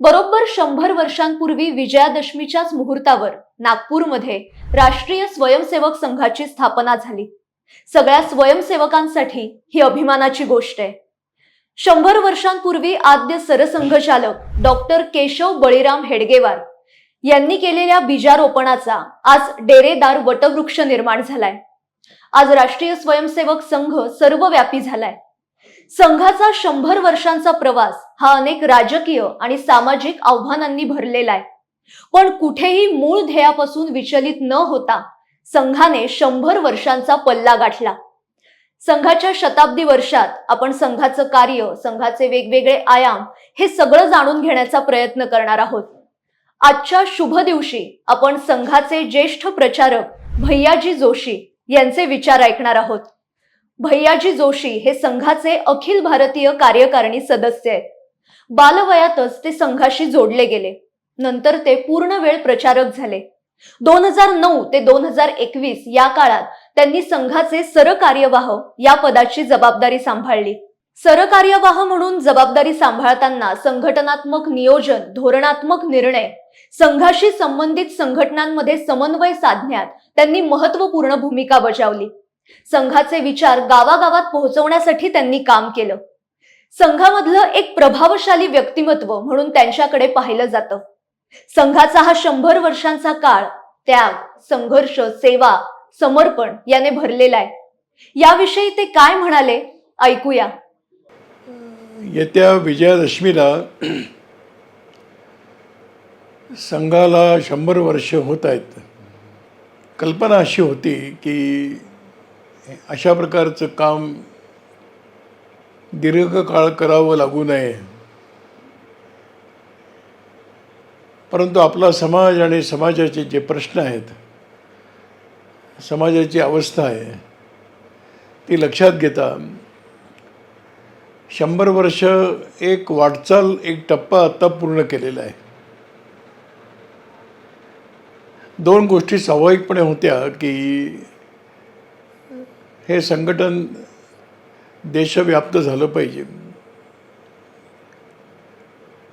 बरोबर शंभर वर्षांपूर्वी विजयादशमीच्याच मुहूर्तावर नागपूरमध्ये राष्ट्रीय स्वयंसेवक संघाची स्थापना झाली. सगळ्या स्वयंसेवकांसाठी ही अभिमानाची गोष्ट आहे. शंभर वर्षांपूर्वी आद्य सरसंघचालक डॉक्टर केशव बळीराम हेडगेवार यांनी केलेल्या बीजारोपणाचा आज डेरेदार वटवृक्ष निर्माण झालाय. आज राष्ट्रीय स्वयंसेवक संघ सर्वव्यापी झालाय. संघाचा शंभर वर्षांचा प्रवास हा अनेक राजकीय आणि सामाजिक आव्हानांनी भरलेला आहे. पण कुठेही मूळ ध्येयापासून विचलित न होता संघाने शंभर वर्षांचा पल्ला गाठला. संघाच्या शताब्दी वर्षात आपण संघाचं कार्य संघाचे वेगवेगळे आयाम हे सगळं जाणून घेण्याचा प्रयत्न करणार आहोत. आजच्या शुभ दिवशी आपण संघाचे ज्येष्ठ प्रचारक भैयाजी जोशी यांचे विचार ऐकणार आहोत. भैयाजी जोशी हे संघाचे अखिल भारतीय कार्यकारिणी सदस्य आहेत. बालवयातच ते संघाशी जोडले गेले. नंतर ते पूर्ण वेळ प्रचारक झाले. दोन हजार नऊ ते दोन हजार एकवीस या काळात त्यांनी संघाचे सरकार्यवाह या पदाची जबाबदारी सांभाळली. सरकार्यवाह म्हणून जबाबदारी सांभाळताना संघटनात्मक नियोजन धोरणात्मक निर्णय संघाशी संबंधित संघटनांमध्ये समन्वय साधण्यात त्यांनी महत्त्वपूर्ण भूमिका बजावली. संघाचे विचार गावागावात पोहोचवण्यासाठी त्यांनी काम केलं. संघामधलं एक प्रभावशाली व्यक्तिमत्व म्हणून त्यांच्याकडे पाहिलं जातं. संघाचा हा शंभर वर्षांचा काळ त्याग संघर्ष सेवा समर्पण याने भरलेला आहे. याविषयी ते काय म्हणाले? ऐकूया. येत्या विजयादशमीला संघाला शंभर वर्ष होत आहेत. कल्पना अशी होती की अशा प्रकारचं काम दीर्घकाळ करावं लागू नये. परंतु आपला समाज आणि समाजाचे जे प्रश्न आहेत समाजाची अवस्था आहे ती लक्षात घेता शंभर वर्ष एक वाटचाल एक टप्पा आत्ता पूर्ण केलेला आहे. दोन गोष्टी स्वाभाविकपणे होत्या की हे संघटन देशव्याप्त झालं पाहिजे.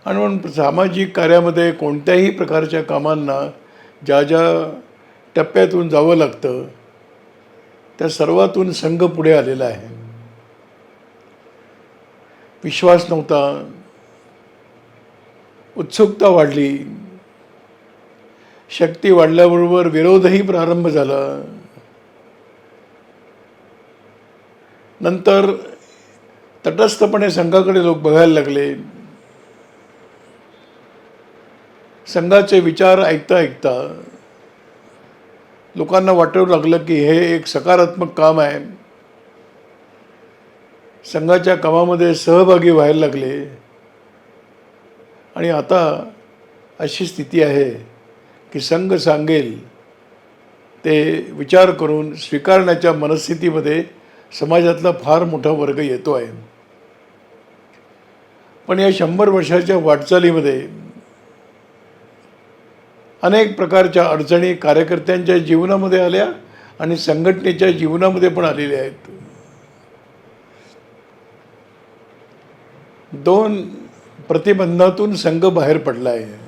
आणि म्हणून सामाजिक कार्यामध्ये कोणत्याही प्रकारच्या कामांना ज्या ज्या टप्प्यातून जावं लागतं त्या सर्वातून संघ पुढे आलेला आहे. विश्वास नव्हता. उत्सुकता वाढली. शक्ती वाढल्याबरोबर विरोधही प्रारंभ झाला. नंतर तटस्थपणे संघाकडे लोक बघायला लागले. संघाचे विचार ऐकता ऐकता लोकांना वाटू लागलं की हे एक सकारात्मक काम आहे. संघाच्या कामामध्ये सहभागी व्हायला लागले. आणि आता अशी स्थिती आहे की संघ सांगेल ते विचार करून स्वीकारण्याच्या मनस्थितीमध्ये समाजातला फार मोठा वर्ग येतो आहे. पण या शंभर वर्षाच्या वाटचालीमध्ये अनेक प्रकारच्या अडचणी कार्यकर्त्यांच्या जीवनामध्ये आल्या आणि संघटनेच्या जीवनामध्ये पण आलेल्या आहेत. दोन प्रतिबंधातून संघ बाहेर पडला आहे.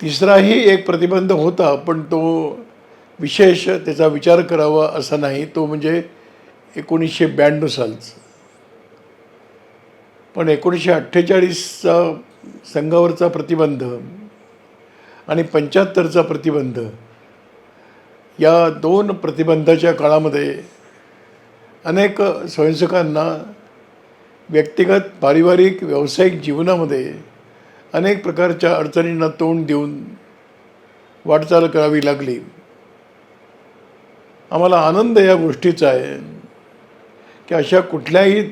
तिसराही एक प्रतिबंध होता पण तो विशेष त्याचा विचार करावा असा नाही तो म्हणजे एकोणीसशे ब्याण्णव सालचं. पण एकोणीसशे अठ्ठेचाळीसचा संघावरचा प्रतिबंध आणि पंच्याहत्तरचा प्रतिबंध या दोन प्रतिबंधाच्या काळामध्ये अनेक स्वयंसेवकांना व्यक्तिगत पारिवारिक व्यावसायिक जीवनामध्ये अनेक प्रकारच्या अडचणींना तोंड देऊन वाटचाल करावी लागली. आम्हाला आनंद या गोष्टीचा आहे. की अशा कुठल्याही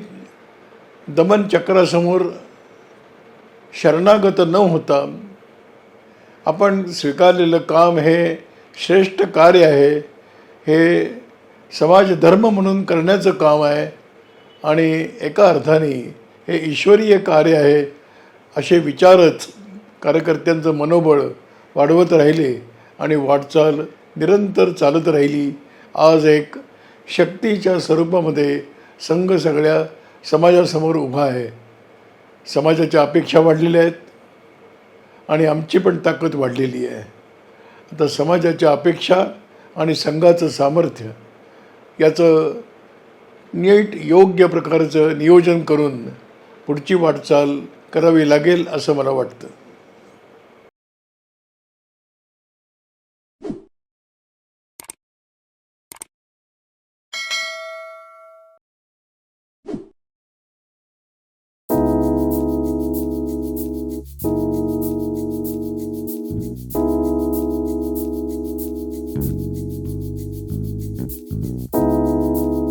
दमनचक्रासमोर शरणागत न होता आपण स्वीकारलेलं काम हे श्रेष्ठ कार्य आहे. हे समाज धर्म म्हणून करण्याचं काम आहे. आणि एका अर्थाने हे ईश्वरीय कार्य आहे. असे विचारच कार्यकर्त्यांचं मनोबळ वाढवत राहिले आणि वाटचाल निरंतर चालत राहिली. आज एक शक्तीच्या स्वरूपामध्ये संघ सगळ्या समाजासमोर उभा आहे. समाजाच्या अपेक्षा वाढलेल्या आहेत आणि आमची पण ताकद वाढलेली आहे. आता समाजाच्या अपेक्षा आणि संघाचं सामर्थ्य याचं नीट योग्य प्रकारचं नियोजन करून पुढची वाटचाल करावी लागेल असं मला वाटतं. ああ。